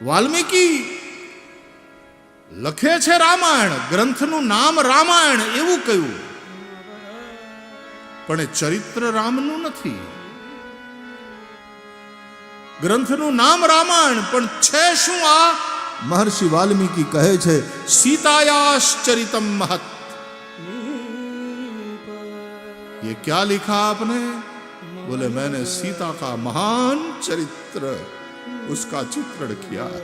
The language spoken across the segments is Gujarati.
વાલ્મીકી લખે છે રામાયણ ગ્રંથનું નામ રામાયણ એવું કહ્યું પણ એ ચરિત્ર રામનું નથી ગ્રંથનું નામ રામાયણ પણ છે શું આ મહર્ષિ વાલ્મીકી કહે છે सीतायाश्चरितम महत ये क्या लिखा आपने बोले मैंने सीता का महान चरित्र उसका चित्रण किया है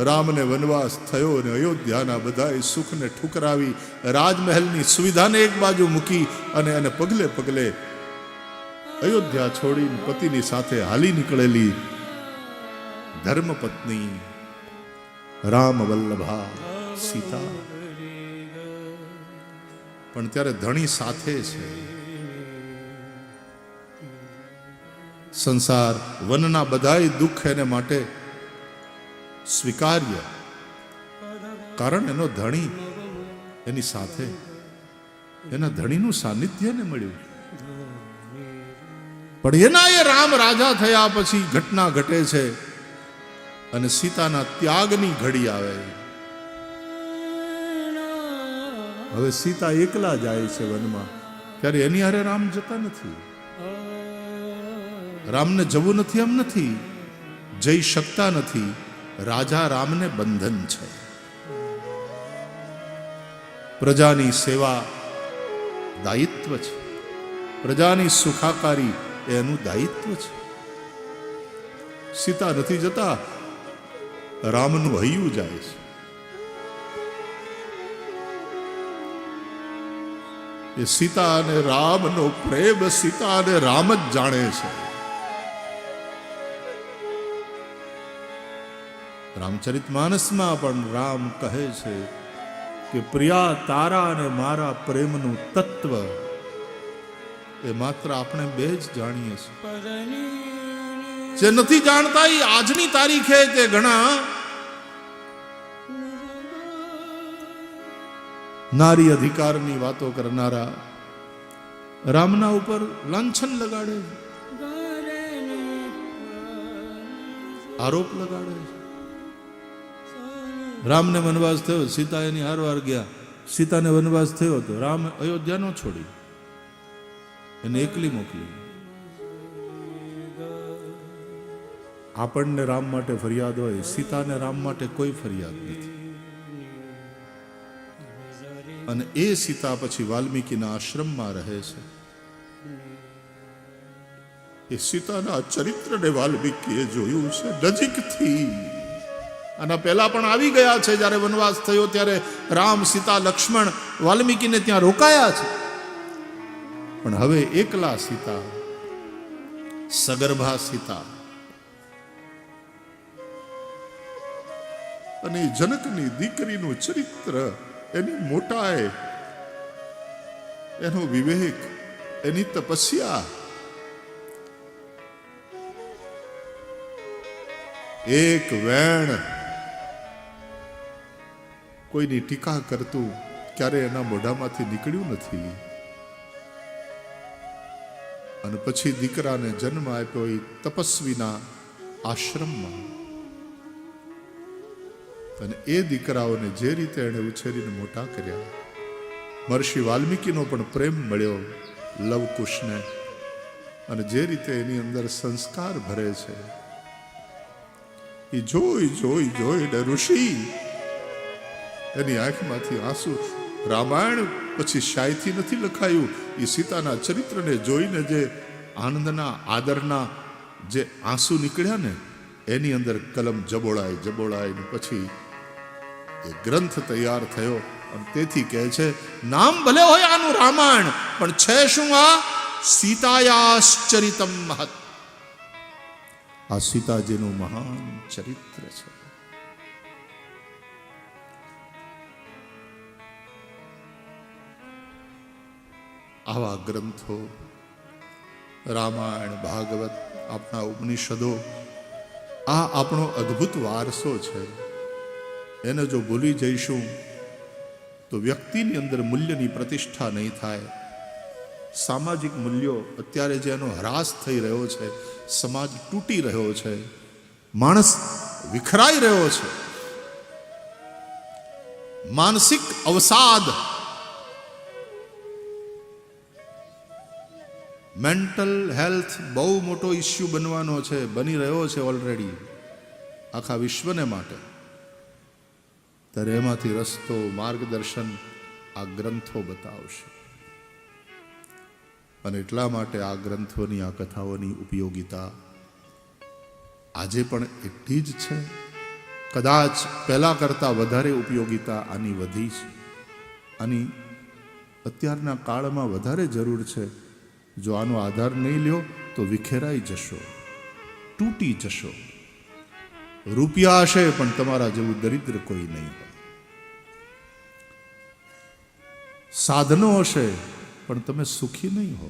રામને વનવાસ થયો અને અયોધ્યાના બધાએ સુખને ઠુકરાવી રાજમહેલની સુવિધાને એક બાજુ મૂકી અને એને પગલે પગલે અયોધ્યા છોડીને પતિની સાથે હાલી નીકળેલી ધર્મપત્ની રામ વલ્લભા સીતા પણ ત્યારે ધણી સાથે છે સંસાર, વનના બધાય દુઃખ એને માટે સ્વીકાર્ય. કારણ એનો ધણી એની સાથે, એના ધણીનું સાનિધ્ય ને મળ્યું. પણ એના એ રામ રાજા થયા પછી ઘટના ઘટે છે અને સીતાના ત્યાગની ઘડી આવે. હવે સીતા એકલા જાય છે વનમાં, ત્યારે એની હારે રામ જતા નથી. રામને જવું નથી એમ નથી. જઈ શકતા નથી. રાજા રામને બંધન છે. પ્રજાની સેવા દાયિત્વ છે. પ્રજાની સુખાકારી એનું દાયિત્વ છે. સીતા નથી જતા. રામનું હૈયું જાય છે. એ સીતા અને રામનો પ્રેમ સીતા અને રામ જ જાણે છે. રામચરિત માનસમાં પણ રામ કહે છે કે પ્રિયા, તારા અને મારા પ્રેમનું તત્વ એ માત્ર આપણે બે જ જાણીએ છીએ. જે નથી જાણતા એ આજની તારીખે તે ઘણા નારી અધિકારની વાતો કરનારા રામના ઉપર લાંછન લગાડે આરોપ લગાડે છે. રામને વનવાસ થયો સીતા એની હારવાર ગયા. સીતાને વનવાસ થયો તો રામ અયોધ્યા ન છોડી, એને એકલી મોકલી. આપણને રામ માટે ફરિયાદ હોય, સીતાને રામ માટે કોઈ ફરિયાદ નથી. અને એ સીતા પછી વાલ્મીકીના આશ્રમમાં રહે છે. એ સીતાના ચરિત્રને વાલ્મીકીએ જોયું છે, નજીકથી. આના પહેલા પણ આવી ગયા છે જ્યારે વનવાસ થયો ત્યારે રામ, સીતા, લક્ષ્મણ વાલ્મીકીને ત્યાં રોકાયા છે. પણ હવે એકલા સીતા, સગર્ભા સીતા અને જનકની દીકરીનું ચરિત્ર એની મોટાએ એનો વિવેક, એની તપસ્યા. એક વેણ કોઈની ટીકા કરતું ક્યારે એના મોઢામાંથી નીકળ્યું નથી. અને પછી દીકરાને જન્મ આપ્યો એ તપસ્વીના આશ્રમમાં. અને એ દીકરાઓને જે રીતે એણે ઉછેરીને મોટા કર્યા, મહર્ષિ વાલ્મીકીનો પણ પ્રેમ મળ્યો લવકુશને. અને જે રીતે એની અંદર સંસ્કાર ભરે છે. એ જોઈ જોઈ જોઈને ઋષિ એની આંખમાંથી આંસુ રામાયણ પછી શાયથી નથી લખાયું. એ સીતાના ચરિત્રને જોઈને જે આનંદના, આદરના જે આંસુ નીકળ્યા ને, એની અંદર કલમ જબોળાય જબોળાય પછી એ ગ્રંથ તૈયાર થયો. અને તેથી કહે છે, નામ ભલે હોય આનું રામાયણ, પણ છે શું આ? સીતાયાશ્ચરિતમ મહત. આ સીતાજીનું મહાન ચરિત્ર છે. આવા ગ્રંથો, રામાયણ, ભાગવત, આપણા ઉપનિષદો, આ આપણો અદ્ભુત વારસો છે. એને જો ભૂલી જઈશું, તો વ્યક્તિની અંદર મૂલ્યની પ્રતિષ્ઠા નહીં થાય. સામાજિક મૂલ્યો અત્યારે જે એનો હ્રાસ થઈ રહ્યો છે, સમાજ તૂટી રહ્યો છે, માણસ વિખરાઈ રહ્યો છે. માનસિક અવસાદ મેન્ટલ હેલ્થ બહુ મોટો ઇસ્યુ બનવાનો છે, બની રહ્યો છે ઓલરેડી આખા વિશ્વને માટે. ત્યારે એમાંથી રસ્તો, માર્ગદર્શન આ ગ્રંથો બતાવશે. અને એટલા માટે આ ગ્રંથોની, આ કથાઓની ઉપયોગિતા આજે પણ એટલી જ છે. કદાચ પહેલાં કરતાં વધારે ઉપયોગિતા આની વધી છે. આની અત્યારના કાળમાં વધારે જરૂર છે. જો આનો આધાર નહીં લ્યો, તો વિખેરાઈ જશો, તૂટી જશો. રૂપિયા હશે, પણ તમારા જેવું દરિદ્ર કોઈ નહીં સાધનો હશે, પણ તમે સુખી નહીં હો